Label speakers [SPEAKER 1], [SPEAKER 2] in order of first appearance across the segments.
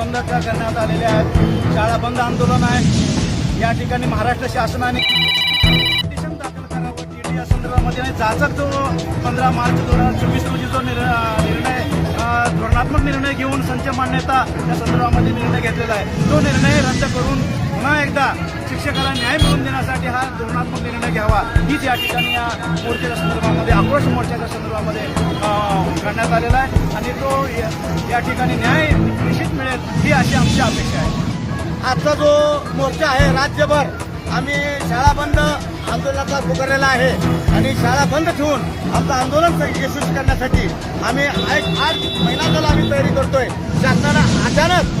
[SPEAKER 1] बंद करण्यात आलेल्या आहेत. शाळा बंद आंदोलन आहे. या ठिकाणी महाराष्ट्र शासनाने पिटिशन दाखल करावं टीडी या संदर्भामध्ये. आणि जाचक जो पंधरा मार्च दोन हजार चोवीस रोजी जो निर्णय धोरणात्मक निर्णय घेऊन संच मान्यता या संदर्भामध्ये निर्णय घेतलेला आहे. तो निर्णय रद्द करून पुन्हा एकदा शिक्षकाला न्याय मिळवून देण्यासाठी हा धोरणात्मक निर्णय घ्यावा. हीच या ठिकाणी या मोर्चाच्या संदर्भामध्ये आक्रोश मोर्चाच्या संदर्भामध्ये करण्यात आलेला आहे. आणि तो या- या ठिकाणी न्याय मिळेल ही अशी आमची अपेक्षा आहे.
[SPEAKER 2] आजचा जो मोर्चा आहे राज्यभर आम्ही शाळा बंद आंदोलनाचा पुकारलेला आहे. आणि शाळा बंद ठेवून आमचं आंदोलन यशस्वी करण्यासाठी आम्ही एक आठ महिना झाला आम्ही तयारी करतोय. शासनानं अचानक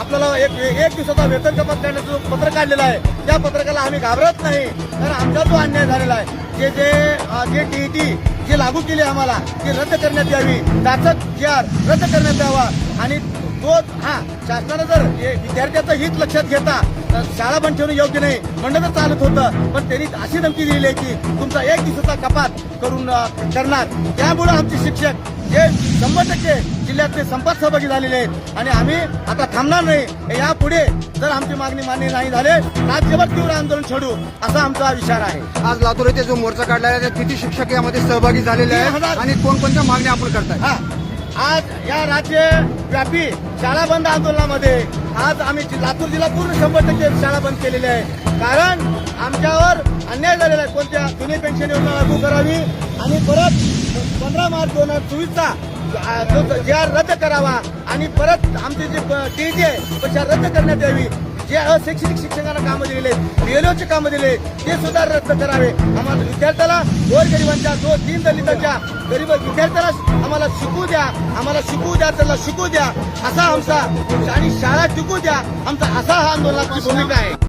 [SPEAKER 2] आपल्याला एक एक दिवसाचा वेतन कपात करण्याचं जो पत्र काढलेलं आहे त्या पत्रकाला आम्ही घाबरत नाही. तर आमचा जो अन्याय झालेला आहे जे जे अं, जे टीईटी जे लागू केली आम्हाला ती रद्द करण्यात यावी. जाचक जी आर रद्द करण्यात यावा. आणि तो हा शासनानं जर विद्यार्थ्याचं हित लक्षात घेता तर शाळा बंद ठेवणं योग्य नाही. म्हणणं तर चालत होतं. पण त्यांनी अशी धमकी दिली आहे की तुमचा एक दिवसाचा कपात करून करणार त्यामुळं आमचे शिक्षक हे शंभर टक्के जिल्ह्यातले संपात सहभागी झालेले आहेत. आणि आम्ही आता थांबणार नाही. यापुढे जर आमची मागणी मान्य नाही झाले राज्यभर तीव्र आंदोलन छेडू असा आमचा विचार आहे.
[SPEAKER 3] आज लातूर येथे जो मोर्चा काढला आहे किती शिक्षक यामध्ये सहभागी झालेले आहेत. आणि कोणकोणत्या मागण्या आपण करताय?
[SPEAKER 2] हा. आज या राज्यव्यापी शाळा बंद आंदोलनामध्ये आज आम्ही लातूर जिल्हा पूर्ण शंभर टक्के शाळा बंद केलेली आहे. कारण आमच्यावर अन्याय झालेला आहे. कोणत्या जुनी पेन्शन योजना लागू करावी आणि परत पंधरा मार्च दोन हजार चोवीसचा जो जे आर रद्द करावा आणि परत आमची जी टी जी आहे तो रद्द करण्यात यावी. जे अशैक्षणिक शिक्षकांना कामं दिलेले बीएलओचे कामं दिले ते सुद्धा रद्द करावे. आम्हाला विद्यार्थ्याला गोरगरिबांच्या जो दीन दलितांच्या गरीब विद्यार्थ्याला आम्हाला शिकू द्या आम्हाला शिकू द्या त्याला शिकू द्या असा आमचा आणि शाळा टिकू द्या आमचा असा हा आंदोलनाची भूमिका आहे.